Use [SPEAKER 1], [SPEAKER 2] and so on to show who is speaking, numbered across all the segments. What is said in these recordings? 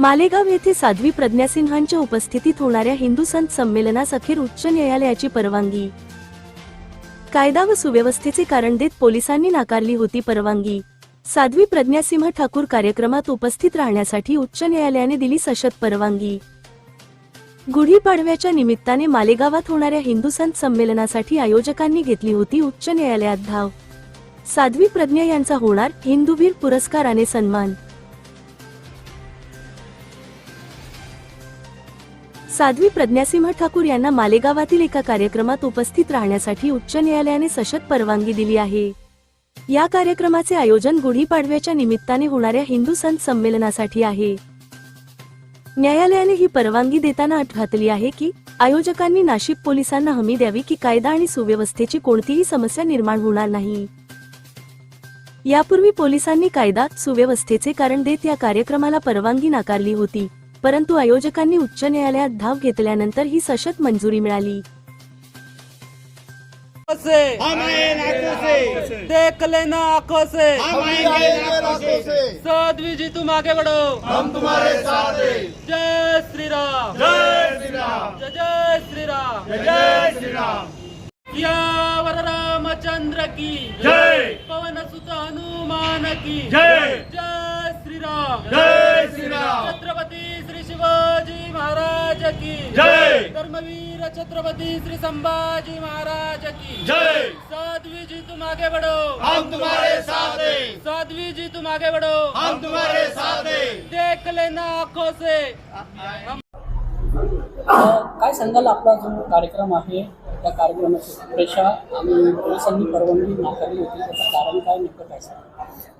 [SPEAKER 1] मालेगाव येथे साध्वी प्रज्ञासिंहांच्या उपस्थितीत होणाऱ्या हिंदू संत संमेलनास अखेर उच्च न्यायालयाची परवानगी. कायदा व सुव्यवस्थेचे कारण देत पोलिसांनी नाकारली होती परवानगी. साध्वी प्रज्ञासिंह ठाकूर कार्यक्रमात उपस्थित राहण्यासाठी उच्च न्यायालयाने दिली सशत परवानगी. गुढीपाडव्याच्या निमित्ताने मालेगावात होणाऱ्या हिंदू संत संमेलनासाठी आयोजकांनी घेतली होती उच्च न्यायालयात धाव. साध्वी प्रज्ञा यांचा होणार हिंदूवीर पुरस्काराने सन्मान. साध्वी प्रज्ञासिंह ठाकूर यांना मालेगावातील एका कार्यक्रमात उपस्थित राहण्यासाठी उच्च न्यायालयाने सशत परवानगी दिली आहे. या कार्यक्रमाचे आयोजन गुढीपाडव्याच्या निमित्ताने होणाऱ्या हिंदू संत संमेलनासाठी आहे. न्यायालयाने ही परवानगी देताना अट घातली आहे की आयोजकांनी नाशिक पोलिसांना हमी द्यावी की कायदा आणि सुव्यवस्थेची कोणतीही समस्या निर्माण होणार नाही. यापूर्वी पोलिसांनी कायदा सुव्यवस्थेचे कारण देत या कार्यक्रमाला परवानगी नाकारली होती. परंतु आयोजकांनी उच्च न्यायालयात धाव घेतल्यानंतर ही सशत मंजुरी मिळाली.
[SPEAKER 2] से
[SPEAKER 3] हम आए नाकों से
[SPEAKER 2] देख लेना आंखों से
[SPEAKER 3] हम आएंगे नाकों से
[SPEAKER 2] साध्वी जी तुम आगे बढ़ो
[SPEAKER 3] हम तुम्हारे साथ हैं.
[SPEAKER 2] जय श्री राम
[SPEAKER 3] जय श्री राम
[SPEAKER 2] जय जय श्री राम
[SPEAKER 3] जय श्री राम
[SPEAKER 2] यावर रामचंद्र की.
[SPEAKER 3] जय.
[SPEAKER 2] पवन सुत हनुमान की.
[SPEAKER 3] जय.
[SPEAKER 2] जय श्री राम
[SPEAKER 3] जय श्री राम
[SPEAKER 2] शिवाजी महाराज की।
[SPEAKER 3] जय।
[SPEAKER 2] धर्मवीर छत्रपती श्री संभाजी महाराज की।
[SPEAKER 3] जय।
[SPEAKER 2] साध्वी जी तुम आगे बढ़ो।
[SPEAKER 3] हम तुम्हारे साथ हैं।
[SPEAKER 2] साध्वी जी तुम आगे बढ़ो।
[SPEAKER 3] हम तुम्हारे साथ हैं।
[SPEAKER 2] देख लेना आंखों से।
[SPEAKER 4] काय सांगाल आपला जो कार्यक्रम आहे? त्या कार्यक्रमाची पुरेशा आणि पोलिसांनी परवानगी नाकारली होती त्याचं कारण काय नक्की काय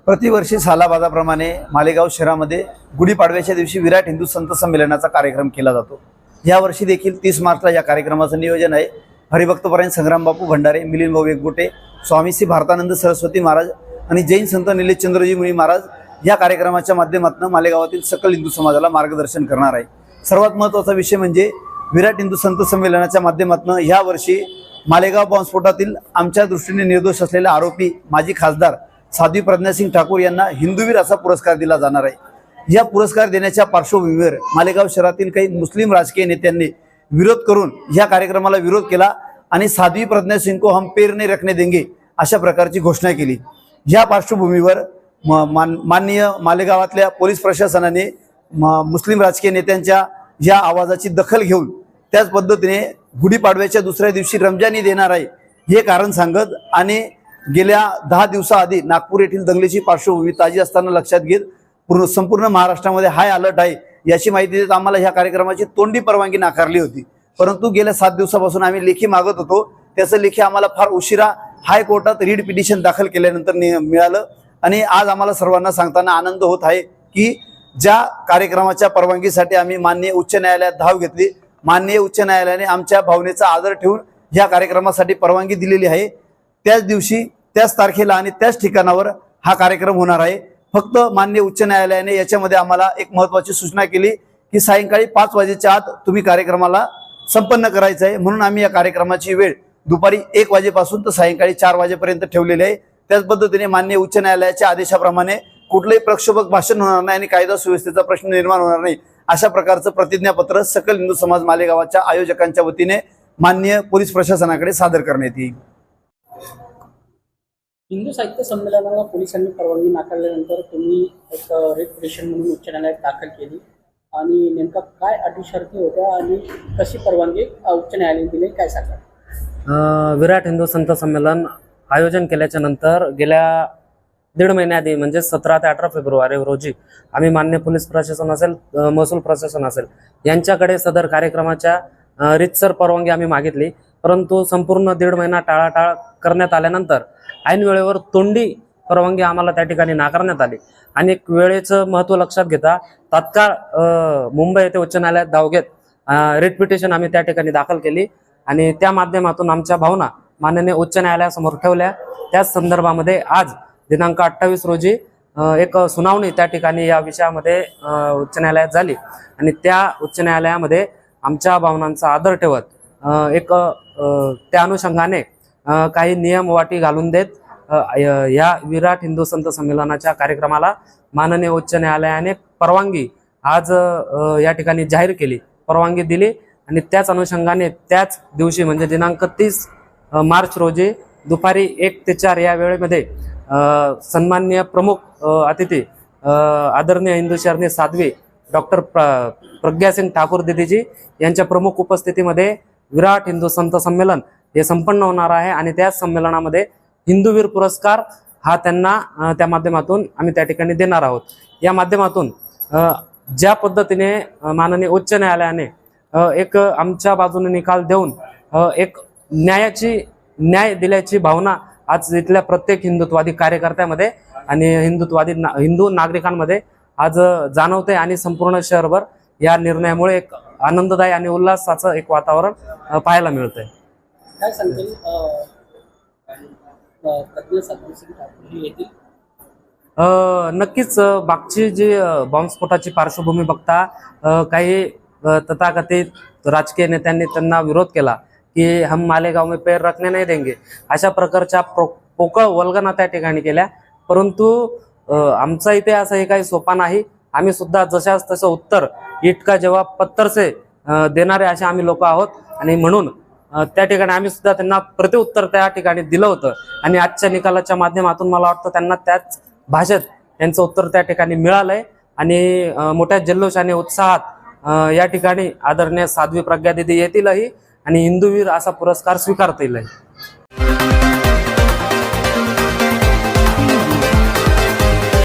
[SPEAKER 5] प्रतिवर्षी सालाबादाप्रमाणे मालेगाव शहरामध्ये गुढीपाडव्याच्या दिवशी विराट हिंदू संत संमेलनाचा कार्यक्रम केला जातो. यावर्षी देखील तीस मार्चला या कार्यक्रमाचं नियोजन आहे. हरिभक्तपरायण संग्राम बापू भंडारे मिलिंद भाऊ वेगगोटे स्वामी श्री भारतानंद सरस्वती महाराज आणि जैन संत निलेशचंद्रजी मुळी महाराज या कार्यक्रमाच्या माध्यमातून मालेगावातील सकल हिंदू समाजाला मार्गदर्शन करणार आहे. सर्वात महत्त्वाचा विषय म्हणजे विराट हिंदू संत संमेलनाच्या माध्यमातून ह्या वर्षी मालेगाव बॉम्बस्फोटातील आमच्या दृष्टीने निर्दोष असलेले आरोपी माजी खासदार साध्वी प्रज्ञासिंग ठाकूर यांना हिंदूवीर असा पुरस्कार दिला जाणार आहे. या पुरस्कार देण्याच्या पार्श्वभूमीवर मालेगाव शहरातील काही मुस्लिम राजकीय नेत्यांनी विरोध करून या कार्यक्रमाला विरोध केला आणि साध्वी प्रज्ञा सिंग को हम पेर नहीं रखने देंगे अशा प्रकारची घोषणा केली. या पार्श्वभूमीवर म- मान- माननीय मालेगावातल्या पोलीस प्रशासनाने म- मुस्लिम राजकीय नेत्यांच्या या आवाजाची दखल घेऊन त्याच पद्धतीने गुढीपाडव्याच्या दुसऱ्या दिवशी रमजानी देणार आहे हे कारण सांगत आणि गेल्या दहा दिवसाआधी नागपूर येथील दंगलीची पार्श्वभूमी ताजी असताना लक्षात घेत पूर्ण संपूर्ण महाराष्ट्रामध्ये हाय अलर्ट आहे याची माहिती देत आम्हाला ह्या कार्यक्रमाची तोंडी परवानगी नाकारली होती. परंतु गेल्या सात दिवसापासून आम्ही लेखी मागत होतो त्याचं लेखी आम्हाला फार उशिरा हायकोर्टात रीड पिटिशन दाखल केल्यानंतर नि- मिळालं. आणि आज आम्हाला सर्वांना सांगताना आनंद होत आहे की ज्या कार्यक्रमाच्या परवानगीसाठी आम्ही माननीय उच्च न्यायालयात धाव घेतली माननीय उच्च न्यायालयाने आमच्या भावनेचा आदर ठेवून ह्या कार्यक्रमासाठी परवानगी दिलेली आहे. त्याच दिवशी त्याच तारखेला आणि त्याच ठिकाणावर हा कार्यक्रम होणार आहे. फक्त मान्य उच्च न्यायालयाने याच्यामध्ये आम्हाला एक महत्वाची सूचना केली की सायंकाळी पाच वाजेच्या आत तुम्ही कार्यक्रमाला संपन्न करायचं आहे. म्हणून आम्ही या कार्यक्रमाची वेळ दुपारी एक वाजेपासून तर सायंकाळी चार वाजेपर्यंत ठेवलेली आहे. त्याच पद्धतीने मान्य उच्च न्यायालयाच्या आदेशाप्रमाणे कुठलंही प्रक्षोभक भाषण होणार नाही आणि कायदा सुव्यवस्थेचा प्रश्न निर्माण होणार नाही. अशा प्रकारचं प्रतिज्ञापत्र सकल हिंदू समाज मालेगावाच्या आयोजकांच्या वतीने मान्य पोलीस प्रशासनाकडे सादर करण्यात येईल.
[SPEAKER 4] हिंदू साहित्य संमेलनाला पोलिसांनी परवानगी नाकारल्यानंतर तुम्ही एक रेड पिटिशन म्हणून उच्च न्यायालयात दाखल केली आणि नेमका काय अटी शर्ती होत्या आणि कशी परवानगी उच्च न्यायालयाने दिली काय सांगा
[SPEAKER 6] अ, विराट हिंदू संत संमेलन आयोजन केल्याच्यानंतर गेल्या दीड महिन्याआधी म्हणजे सतरा ते अठरा फेब्रुवारी रोजी आम्ही मान्य पोलीस प्रशासन असेल महसूल प्रशासन असेल यांच्याकडे सदर कार्यक्रमाच्या रितसर रीतसर परवानगी आम्ही मागितली. परंतु संपूर्ण दीड महिना टाळाटाळ करण्यात आल्यानंतर ऐन वेळेवर तोंडी परवानगी आम्हाला त्या ठिकाणी नाकारण्यात आली. आणि एक वेळेचं महत्त्व लक्षात घेता तात्काळ मुंबई येथे उच्च न्यायालयात धाव घेत रिट पिटिशन आम्ही त्या ठिकाणी दाखल केली. आणि त्या माध्यमातून आमच्या भावना माननीय उच्च न्यायालयासमोर ठेवल्या. त्याच संदर्भामध्ये आज दिनांक अठ्ठावीस रोजी एक सुनावणी त्या ठिकाणी या विषयामध्ये उच्च न्यायालयात झाली. आणि त्या उच्च न्यायालयामध्ये आमच्या भावनांचा आदर ठेवत एक त्या अनुषंगाने काही नियम वाटी घालून देत या विराट हिंदू संत संमेलनाच्या कार्यक्रमाला माननीय उच्च न्यायालयाने परवानगी आज या ठिकाणी जाहीर केली. परवानगी दिली आणि त्याच अनुषंगाने त्याच दिवशी म्हणजे दिनांक तीस मार्च रोजी दुपारी एक ते चार या वेळेमध्ये सन्मान्य प्रमुख अतिथी आदरणीय हिंदू शरणी साध्वे डॉक्टर प्र प्रज्ञासिंग ठाकूर दिदीजी यांच्या प्रमुख उपस्थितीमध्ये विराट हिंदू संत संमेलन हे संपन्न होणार आहे आणि त्याच संमेलनामध्ये हिंदूवीर पुरस्कार हा त्यांना त्या माध्यमातून आम्ही त्या ठिकाणी देणार आहोत. या माध्यमातून ज्या पद्धतीने माननीय उच्च न्यायालयाने एक आमच्या बाजूने निकाल देऊन एक न्यायाची न्याय दिल्याची भावना आज इथल्या प्रत्येक हिंदुत्वादी कार्यकर्त्यामध्ये आणि हिंदुत्वादी ना, हिंदू नागरिकांमध्ये आज जाणवते आणि संपूर्ण शहरभर या निर्णयामुळे एक आनंददायी आणि उल्हासाचं एक वातावरण पाहायला मिळतंय.
[SPEAKER 4] काय सांगतील? हे
[SPEAKER 6] अ, नक्कीच मागची जी बॉम्बस्फोटाची पार्श्वभूमी बघता काही तथाकथित राजकीय नेत्यांनी त्यांना विरोध केला. की हम मालेगाव में पैर रखने नाही देंगे. अशा प्रकारच्या प्रो- पोकळ वल्गना त्या ठिकाणी केल्या. परंतु आमचा इथे असं हे काही सोपा नाही. आम्ही सुद्धा जशाच तसं उत्तर इटका जेव्हा पत्तरसे देणारे असे आम्ही लोक आहोत. आणि म्हणून त्या ठिकाणी आम्ही सुद्धा त्यांना प्रतिउत्तर त्या ठिकाणी दिलं होतं. आणि आजच्या निकालाच्या माध्यमातून मला वाटतं त्यांना त्याच भाषेत त्यांचं उत्तर त्या ठिकाणी मिळालंय. आणि मोठ्या जल्लोष आणि उत्साहात या ठिकाणी आदरणीय साध्वी प्रज्ञा दिदी येतीलही. आणि हिंदूवीर असा पुरस्कार स्वीकारता येईल